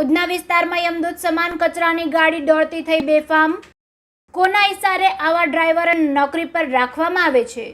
ઉધના વિસ્તારમાં યમદૂત સમાન કચરાની ગાડી દોડતી થઈ બેફામ. કોના ઇશારે આવા ડ્રાઈવરોને નોકરી પર રાખવામાં આવે છે?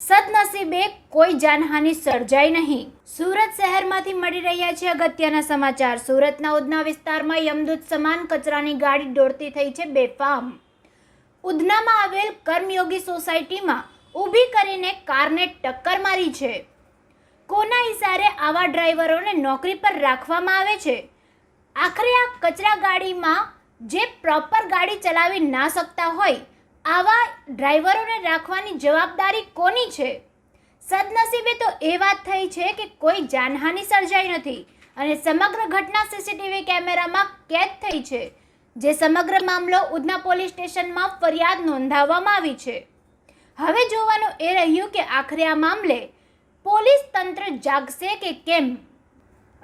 સદનસીબે કોઈ જાનહાનિ સર્જાઈ નહીં. સુરત શહેરમાંથી મળી રહ્યા છે અગત્યના સમાચાર. સુરતના ઉધના વિસ્તારમાં યમદૂત સમાન કચરાની ગાડી દોડતી થઈ છે બેફામ. ઉધનામાં આવેલ કર્મયોગી સોસાયટીમાં ઊભી કરીને કારને ટક્કર મારી છે. કોના ઇશારે આવા ડ્રાઈવરોને નોકરી પર રાખવામાં આવે છે? આખરે આ કચરા ગાડીમાં જે પ્રોપર ગાડી ચલાવી ના શકતા હોય, આવા ડ્રાઈવરોને રાખવાની જવાબદારી કોની છે? સદનસીબે તો એ વાત થઈ છે કે કોઈ જાનહાનિ સર્જાઈ નથી અને સમગ્ર ઘટના સીસીટીવી કેમેરામાં કેદ થઈ છે, જે સમગ્ર મામલો ઉધના પોલીસ સ્ટેશનમાં ફરિયાદ નોંધાવવામાં આવી છે. હવે જોવાનું એ રહ્યું કે આખરે આ મામલે પોલીસ તંત્ર જાગશે કે કેમ?